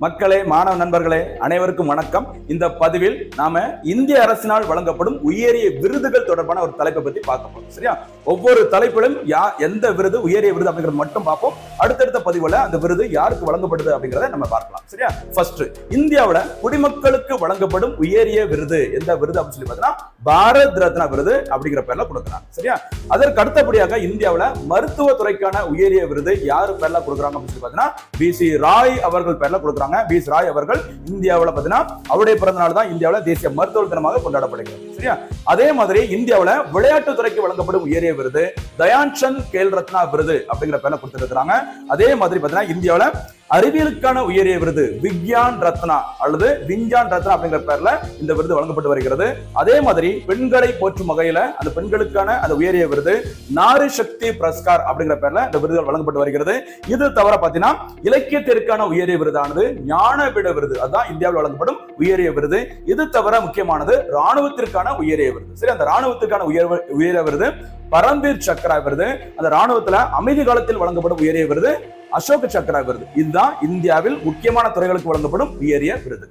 மக்களே மாணவ நண்பர்களே அனைவருக்கும் வணக்கம். இந்த பதிவில் நாம இந்திய அரசினால் வழங்கப்படும் உயரிய விருதுகள் தொடர்பான ஒரு தலைப்பை பத்தி பார்க்க போறோம் சரியா? ஒவ்வொரு தலைப்பிலும் யா எந்த விருது உயரிய விருது அப்படிங்கறது மட்டும் பார்ப்போம். அடுத்தடுத்த பதிவுல அந்த விருது யாருக்கு வழங்கப்படுது அப்படிங்கறத நம்ம பார்க்கலாம் சரியா? ஃபர்ஸ்ட் இந்தியாவுல குடிமக்களுக்கு வழங்கப்படும் உயரிய விருது எந்த விருது அப்படின்னு சொல்லி பார்த்தீங்கன்னா பாரத் ரத்னா விருது அப்படிங்கிற பேர்ல கொடுக்குறாங்க சரியா? அதற்கு அடுத்தபடியாக இந்தியாவில மருத்துவ துறைக்கான உயரிய விருது யாரு பேர்ல கொடுக்குறாங்க அப்படின்னு சொல்லி பார்த்தீங்கன்னா பி. சி. ராய் அவர்கள் பேர்ல கொடுக்குறாங்க. பி. சி ராய் அவர்கள் இந்தியாவில் பார்த்தீங்கன்னா அவருடைய பிறந்த நாள் தான் இந்தியாவில் தேசிய மருத்துவ தினமாக கொண்டாடப்படுகிறது. சரியா? அதே மாதிரி இந்தியாவில் விளையாட்டு துறைக்கு வழங்கப்படும் உயரிய விருது தயான் சந்த் கேல் ரத்னா விருது அப்படிங்கிற பேரை கொடுத்துருக்காங்க அதே மாதிரி பார்த்தீங்கன்னா இந்தியாவில் அறிவியலுக்கான உயரிய விருது விக்யான் ரத்னா அல்லது விஞ்ஞான் ரத்னா அப்படிங்கிற பேர்ல இந்த விருது வழங்கப்பட்டு வருகிறது. அதே மாதிரி பெண்களை போற்றும் வகையில அந்த பெண்களுக்கான அந்த உயரிய விருது நாரி சக்தி புரஸ்கார் அப்படிங்கிற பேர்ல இந்த விருதுகள் வழங்கப்பட்டு வருகிறது. இது தவிர பார்த்தீங்கன்னா இலக்கியத்திற்கான உயரிய விருதானது ஞானபீட விருது. அதுதான் இந்தியாவில் வழங்கப்படும் உயரிய விருது. இது தவிர முக்கியமானது ராணுவத்திற்கான உயரிய விருது. சரி அந்த ராணுவத்திற்கான உயர் உயரிய விருது பரம்பீர் சக்ரா விருது. அந்த ராணுவத்துல அமைதி காலத்தில் வழங்கப்படும் உயரிய விருது அசோக சக்ரா விருது இதுதான் இந்தியாவில் முக்கியமான துறைகளுக்கு வழங்கப்படும் உயரிய விருதுகள்.